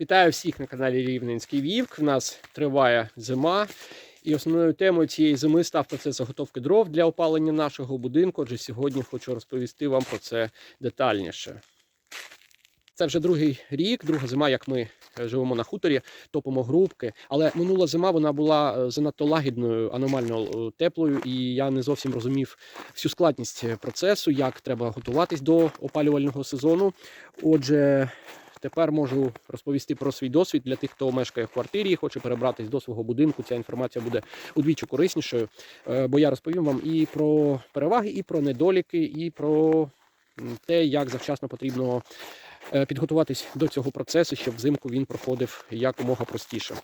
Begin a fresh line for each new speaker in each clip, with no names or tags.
Вітаю всіх на каналі Рівненський Вівк. У нас триває зима. І основною темою цієї зими став процес заготовки дров для опалення нашого будинку. Отже, сьогодні хочу розповісти вам про це детальніше. Це вже другий рік, друга зима, як ми е, живемо на хуторі, топимо грубки. Але минула зима вона була е, занадто лагідною, аномально е, теплою, і я не зовсім розумів всю складність процесу, як треба готуватись до опалювального сезону. Отже, Тепер можу розповісти про свій досвід для тих, хто мешкає в квартирі і хоче перебратись до свого будинку. Ця інформація буде удвічі кориснішою, е, бо я розповім вам і про переваги, і про недоліки, і про те, як завчасно потрібно е, підготуватись до цього процесу, щоб взимку він проходив якомога простіше.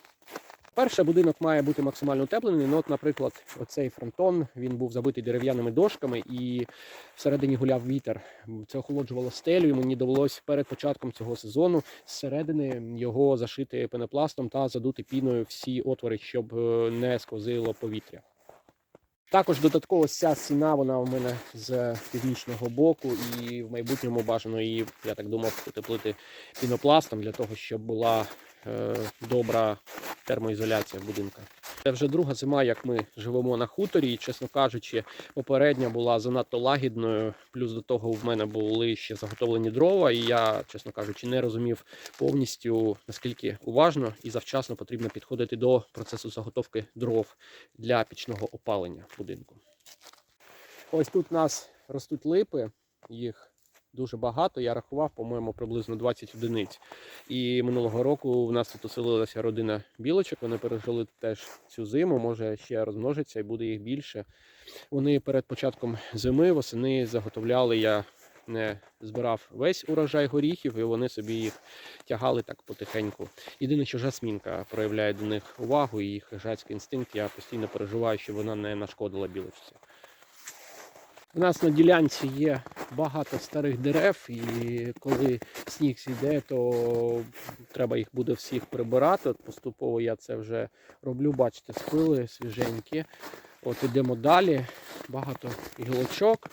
Перше, будинок має бути максимально утеплений. Ну, от, наприклад, оцей фронтон він був забитий дерев'яними дошками, і всередині гуляв вітер. Це охолоджувало стелю, і мені довелось перед початком цього сезону зсередини його зашити пенопластом та задути піною всі отвори, щоб е, не сквозило повітря. Також додатково ця стіна, вона у мене з північного боку, і в майбутньому бажано її, я так думав, утеплити пінопластом для того, щоб була е, добра термоізоляція будинка. Це вже друга зима, як ми живемо на хуторі, і, чесно кажучи, попередня була занадто лагідною. Плюс до того в мене були ще заготовлені дрова, і я, чесно кажучи, не розумів повністю наскільки уважно і завчасно потрібно підходити до процесу заготовки дров для пічного опалення будинку. Ось тут у нас ростуть липи, їх дуже багато. Я рахував, по-моєму, приблизно 20 одиниць. І минулого року в нас тут оселилася родина білочок. Вони пережили теж цю зиму, може ще розмножиться і буде їх більше. Вони перед початком зими восени заготовляли. Я не збирав весь урожай горіхів, і вони собі їх тягали так потихеньку. Єдине, що жасмінка проявляє до них увагу і їх хижацький інстинкт. Я постійно переживаю, щоб вона не нашкодила білочці. У нас на ділянці є багато старих дерев, і коли сніг зійде, то треба їх буде всіх прибирати. От поступово я це вже роблю. Бачите, спили свіженькі. От ідемо далі. Багато гілочок,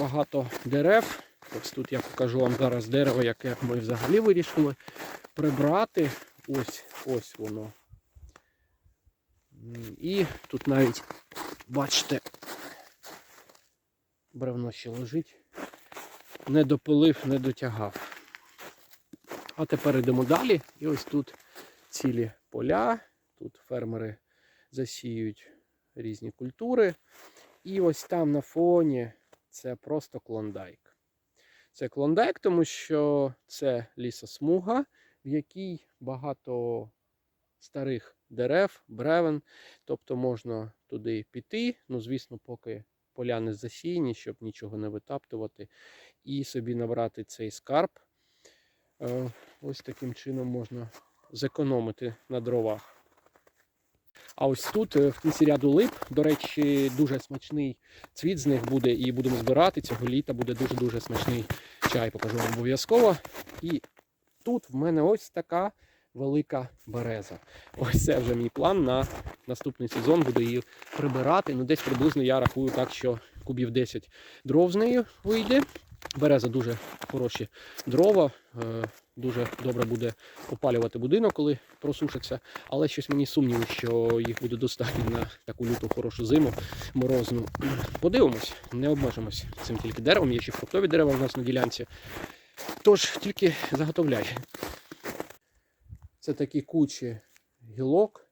багато дерев. Ось тут я покажу вам зараз дерево, яке ми взагалі вирішили прибрати. Ось ось воно. І тут навіть, бачите, бревно ще лежить. Не допилив, не дотягав. А тепер йдемо далі. І ось тут цілі поля. Тут фермери засіють різні культури. І ось там на фоні це просто клондайк. Це клондайк, тому що це лісосмуга, в якій багато старих дерев, бревен. Тобто можна туди піти. Ну, звісно, поки поля не засіяні, щоб нічого не витаптувати, і собі набрати цей скарб. Е, Ось таким чином можна зекономити на дровах. А ось тут, е, в кінці ряду лип, до речі, дуже смачний цвіт з них буде і будемо збирати. Цього літа буде дуже-дуже смачний чай, покажу вам обов'язково. І тут в мене ось така велика береза. Ось це вже мій план на наступний сезон. Буду її прибирати. Ну, десь приблизно я рахую так, що кубів 10 дров з нею вийде. Береза дуже хороші дрова, е, дуже добре буде опалювати будинок, коли просушиться. Але щось мені сумніву, що їх буде достатньо на таку люту хорошу зиму морозну. Подивимось, не обмежимось цим тільки деревом. Є ще фруктові дерева в нас на ділянці. Тож тільки заготовляй. Це такі кучі гілок.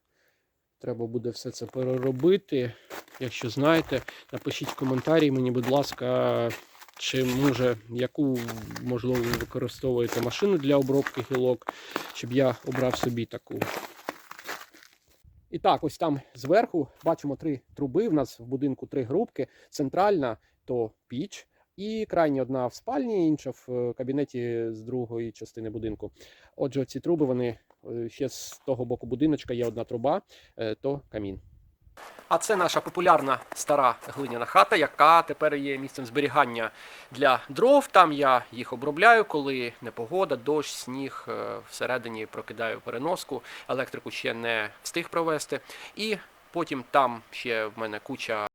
Треба буде все це переробити. Якщо знаєте, напишіть в коментарі мені, будь ласка, чи може яку можливо ви використовуєте машину для обробки гілок, щоб я обрав собі таку. І так, ось там зверху бачимо три труби. В нас в будинку три грубки. Центральна то піч, і крайня одна в спальні, інша в е, кабінеті з другої частини будинку. Отже, ці труби вони е, ще з того боку будиночка є одна труба, е, то камін. А це наша популярна стара глиняна хата, яка тепер є місцем зберігання для дров. Там я їх обробляю, коли непогода, дощ, сніг. е, Всередині прокидаю переноску, електрику ще не встиг провести. І потім там ще в мене куча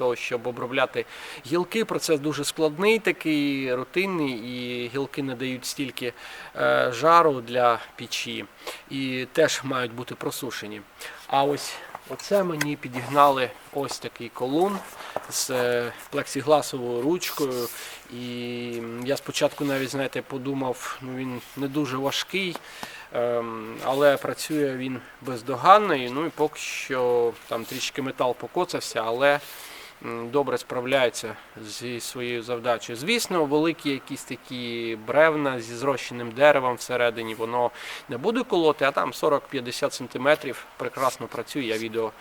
того, щоб обробляти гілки. Процес дуже складний, такий рутинний, і гілки не дають стільки е, жару для печі і теж мають бути просушені. А ось оце мені підігнали ось такий колун з е, плексігласовою ручкою. І я спочатку навіть, знаєте, подумав, ну він не дуже важкий. Ем, але працює він бездоганно, ну і поки що там трішки метал покоцався, але добре справляється зі своєю завдачею. Звісно, великі якісь такі бревна зі зрощеним деревом всередині, воно не буде колоти, а там 40-50 см прекрасно працює. Я відео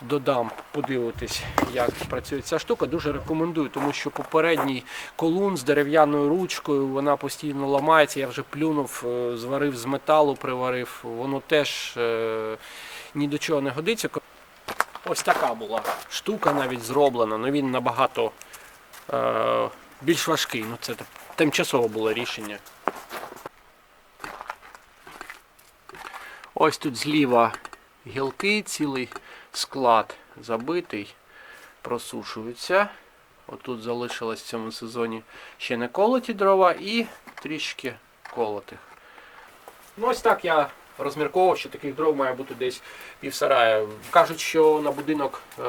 додам подивитись, як працює ця штука. Дуже рекомендую, тому що попередній колун з дерев'яною ручкою, вона постійно ламається. Я вже плюнув, е, зварив з металу, приварив. Воно теж е, ні до чого не годиться. Ось така була штука навіть зроблена, але він набагато е, більш важкий. Ну, це тимчасове було рішення. Ось тут зліва гілки, цілий склад забитий, просушуються. Отут залишилось в цьому сезоні ще не колоті дрова і трішки колотих. Ну ось так я розмірковував, що таких дров має бути десь півсарая. Кажуть, що на будинок е,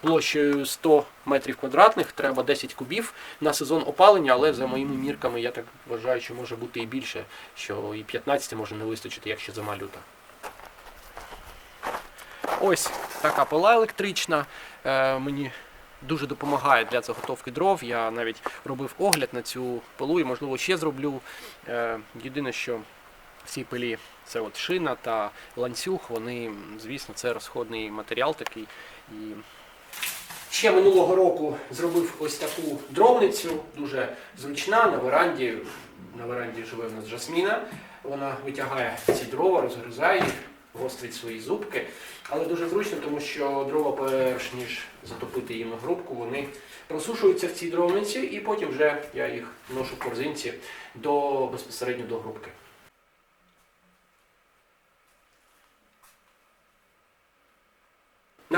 площею 100 метрів квадратних треба 10 кубів на сезон опалення, але за моїми мірками я так вважаю, що може бути і більше, що і 15 може не вистачити, якщо зима люта. Ось така пила електрична. Е, мені дуже допомагає для заготовки дров. Я навіть робив огляд на цю пилу і, можливо, ще зроблю. Е, єдине, що в цій пилі це от шина та ланцюг, вони, звісно, це розходний матеріал такий. І Ще минулого року зробив ось таку дровницю, дуже зручна на веранді. На веранді живе в нас Жасміна. Вона витягає ці дрова, розгризає їх, гострить свої зубки. Але дуже зручно, тому що дрова, перш ніж затопити їм на грубку, вони просушуються в цій дровниці, і потім вже я їх ношу в корзинці до, безпосередньо до грубки.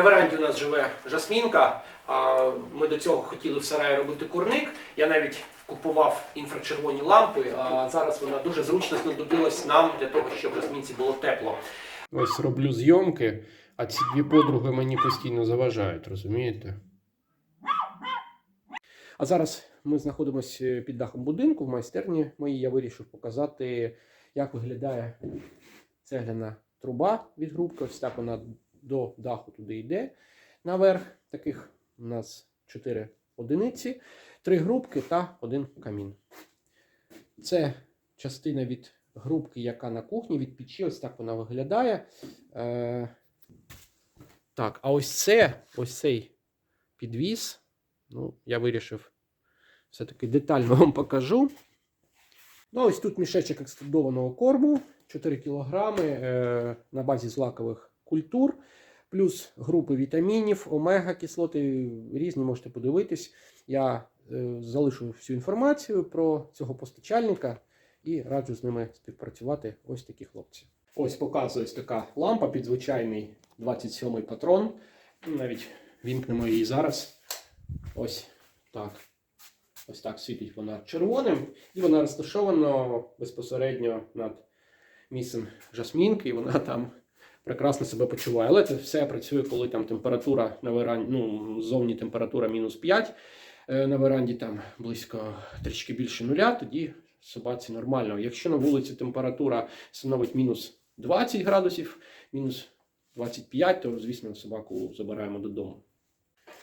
На веранді у нас живе жасмінка. Ми до цього хотіли в сараї робити курник. Я навіть купував інфрачервоні лампи, а зараз вона дуже зручно знадобилась нам для того, щоб жасмінці було тепло. Ось роблю зйомки, а ці дві подруги мені постійно заважають, розумієте? А зараз ми знаходимося під дахом будинку в майстерні моїй. Я вирішив показати, як виглядає цегляна труба від грубки. Ось так вона до даху туди йде. Наверх таких у нас 4 одиниці, 3 грубки та один камін. Це частина від грубки, яка на кухні, від печі. Ось так вона виглядає. Е, так, а ось це, ось цей підвіз. Ну, я вирішив все-таки детально вам покажу. Ну, ось тут мішечок екструдованого корму, 4 кг е, на базі злакових культур, плюс групи вітамінів, омега кислоти різні можете подивитись. Я е, залишу всю інформацію про цього постачальника і раджу з ними співпрацювати. Ось такі хлопці. Ось показує ось така лампа під звичайний 27-й патрон. Навіть вімкнемо її зараз. Ось так. Ось так світить вона червоним, і вона розташована безпосередньо над місцем жасмінки, і вона там прекрасно себе почуває. Але це все працює, коли там температура на веранді, ну, зовні температура мінус 5, е, на веранді там близько трішки більше нуля, тоді собаці нормально. Якщо на вулиці температура становить мінус 20 градусів, мінус 25, то, звісно, собаку забираємо додому.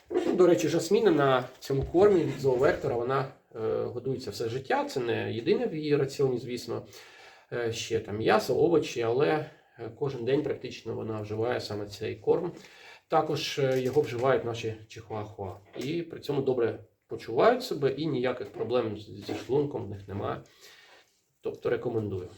Ну, До речі, жасміна на цьому кормі від зоовектора вона е, годується все життя. Це не єдине в її раціоні, звісно. Е, ще там м'ясо, овочі, але кожен день практично вона вживає саме цей корм. Також е, його вживають наші чихуахуа. І при цьому добре почувають себе і ніяких проблем зі шлунком в них немає. Тобто рекомендую.